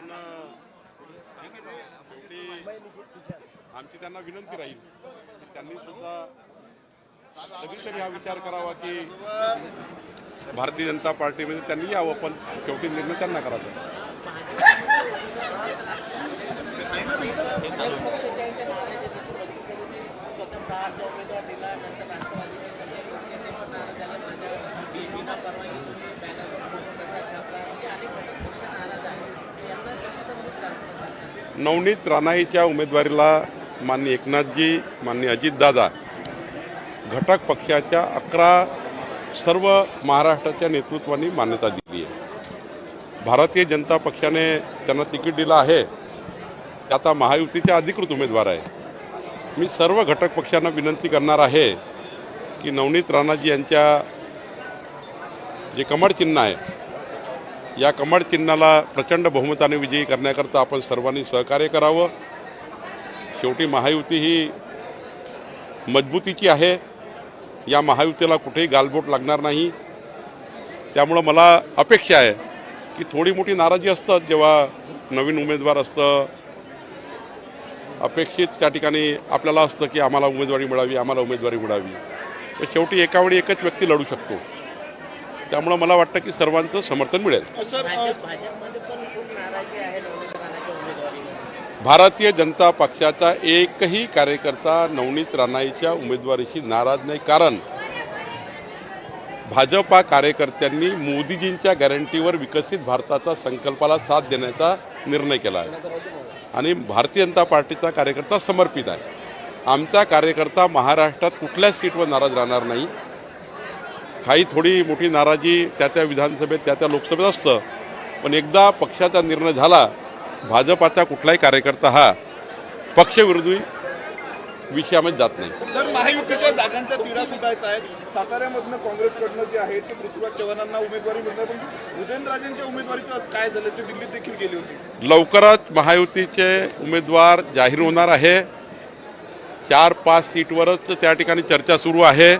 पण आमची त्यांना विनंती राहील की त्यांनी सुद्धा सगळीकडे हा विचार करावा की भारतीय जनता पार्टीमध्ये त्यांनी यावं पण शेवटी निर्णय त्यांना करायचा स्वतंत्र नवनीत राणाईच्या उमेदवारीला माननीय एकनाथजी माननीय अजितदादा घटक पक्षाच्या अकरा सर्व महाराष्ट्राच्या नेतृत्वाने मान्यता दिली आहे. भारतीय जनता पक्षाने त्यांना तिकीट दिलं आहे. ते आता महायुतीचे अधिकृत उमेदवार आहे. मी सर्व घटक पक्षांना विनंती करणार आहे की नवनीत राणाजी यांच्या जे कमळ चिन्ह आहे या कमळ चिन्हाला प्रचंड बहुमताने विजयी करण्याकरता आपण सर्वांनी सहकार्य करावं. शेवटी महायुती ही मजबूतीची आहे. या महायुतीला कुठेही गालबोट लागणार नाही. त्यामुळं मला अपेक्षा आहे की थोडी मोठी नाराजी असतात जेव्हा नवीन उमेदवार असतं. अपेक्षित त्या ठिकाणी आपल्याला असतं की आम्हाला उमेदवारी मिळावी आम्हाला उमेदवारी मिळावी. पण शेवटी एकावेळी एकच व्यक्ती लढू शकतो. त्यामुळं मला वाटतं की सर्वांचं समर्थन मिळेल. भाजप भाजपमध्ये पण खूप नाराजी आहे नवनीत राणाच्या उमेदवारीवर. भारतीय जनता पक्षाचा एकही कार्यकर्ता नवनीत राणाईच्या उमेदवारीशी नाराज नाही. कारण भाजपा कार्यकर्त्यांनी मोदीजींच्या गॅरंटीवर विकसित भारताचा संकल्पाला साथ देण्याचा निर्णय केला आहे. आणि भारतीय जनता पार्टीचा कार्यकर्ता समर्पित आहे. आमचा कार्यकर्ता महाराष्ट्रात कुठल्याच सीटवर नाराज राहणार नाही. काही थोडी मोठी नाराजी त्या त्या विधानसभेत त्या त्या लोकसभेत असतं. पण एकदा पक्षाचा निर्णय झाला भाजपाचा कुठलाही कार्यकर्ता हा पक्षविरोधी विषयामध्ये जात नाही. सर महायुतीच्या जागांचा तिढा सुटायचा आहे. साताऱ्यामधनं काँग्रेसकडनं जे आहे ते पृथ्वीराज चव्हाणांना उमेदवारी मिळणार पण उदयनराजेंच्या उमेदवारीचं काय झालं? ते दिल्लीत देखील गेले होते. लवकरच महायुतीचे उमेदवार जाहीर होणार आहे. चार पाच सीटवरच त्या ठिकाणी चर्चा सुरू आहे.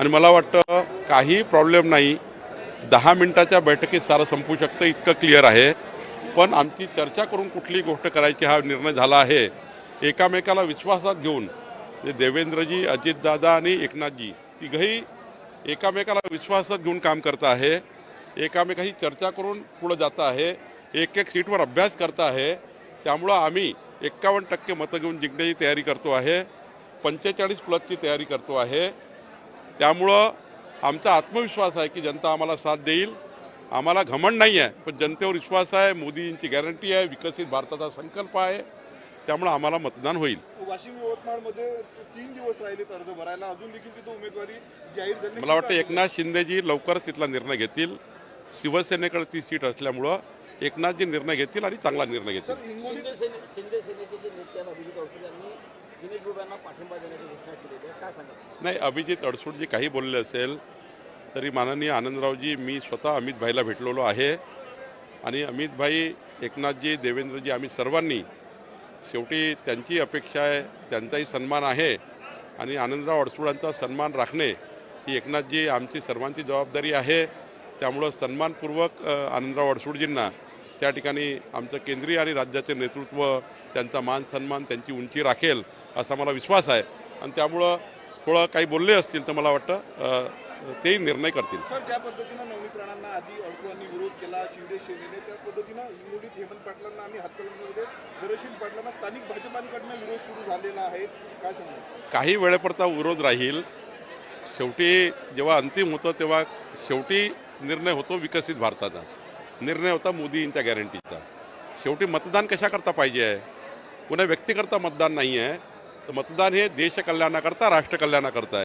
आणि मला वाटतं काही प्रॉब्लेम नाही. दहा मिनटाच्या बैठकीत सारं संपू शकतं इतकं क्लिअर आहे. पण आमची चर्चा करून कुठली गोष्ट करायची हा निर्णय झाला आहे. एकामेकाला विश्वासात घेऊन देवेंद्रजी अजितदादा आणि एकनाथजी तिघही एकामेकाला विश्वासात घेऊन काम करत आहे. एकामेकाशी चर्चा करून पुढं जात आहे. एक एक सीटवर अभ्यास करत आहे. त्यामुळं आम्ही एक्कावन्न टक्के मतं घेऊन जिंकण्याची तयारी करतो आहे. पंचेचाळीस प्लसची तयारी करतो आहे. त्यामुळं आमचा आत्मविश्वास आहे की जनता आम्हाला साथ देईल. आम्हाला घमंड नाही आहे पण जनतेवर विश्वास आहे मोदींची गॅरंटी आहे विकसित भारताचा संकल्प आहे. त्यामुळं आम्हाला मतदान होईल. वाशिम यवतमाळमध्ये तीन दिवस राहिलेत अर्ज भरायला. अजून देखील तिथं उमेदवारी जाहीर झाली मला वाटतं एकनाथ शिंदेजी लवकरच तिथला निर्णय घेतील. शिवसेनेकडे ती सीट असल्यामुळं एकनाथजी निर्णय घेतील आणि चांगला निर्णय घेतील. जे दिनेश पाठिंबा देण्याची घोषणा केलेली आहे. काय सांगा नाही अभिजित अडसूळजी काही बोलले असेल तरी माननीय आनंदरावजी मी स्वतः अमित भाईला भेटलेलो आहे. आणि अमित भाई एकनाथजी देवेंद्रजी आम्ही सर्वांनी शेवटी त्यांची अपेक्षा आहे त्यांचाही सन्मान आहे. आणि आनंदराव अडसुडांचा सन्मान राखणे ही एकनाथजी आमची सर्वांची जबाबदारी आहे. त्यामुळं सन्मानपूर्वक अ, आनंदराव अडसूडजींना त्या ठिकाणी आमचं केंद्रीय आणि राज्याचे नेतृत्व त्यांचा मान सन्मान त्यांची उंची राखेल असा मला विश्वास आहे. आणि त्यामुळं थोडं काही बोलले असतील तर मला वाटतं तेही निर्णय करतील. सर ज्या पद्धतीनं नवनीत राणांना आधी अडसूळांनी विरोध केला शिंदे सेनेने त्याच पद्धतीनं हिंगोलीत हेमंत पाटलांना आणि धरशील पाटलांना स्थानिक भाजपांकडनं विरोध सुरू झालेला आहे. काय सांगणार काही वेळेपुरता विरोध राहील. शेवटी जेव्हा अंतिम होतं तेव्हा शेवटी निर्णय होतो विकसित भारताचा. निर्णय होता मोदींच्या गॅरंटीचा शेवटी मतदान कशाकरता पाहिजे आहे? पुन्हा व्यक्तीकरता मतदान नाही आहे तर मतदान हे देश कल्याणाकरता राष्ट्र कल्याणाकरता आहे.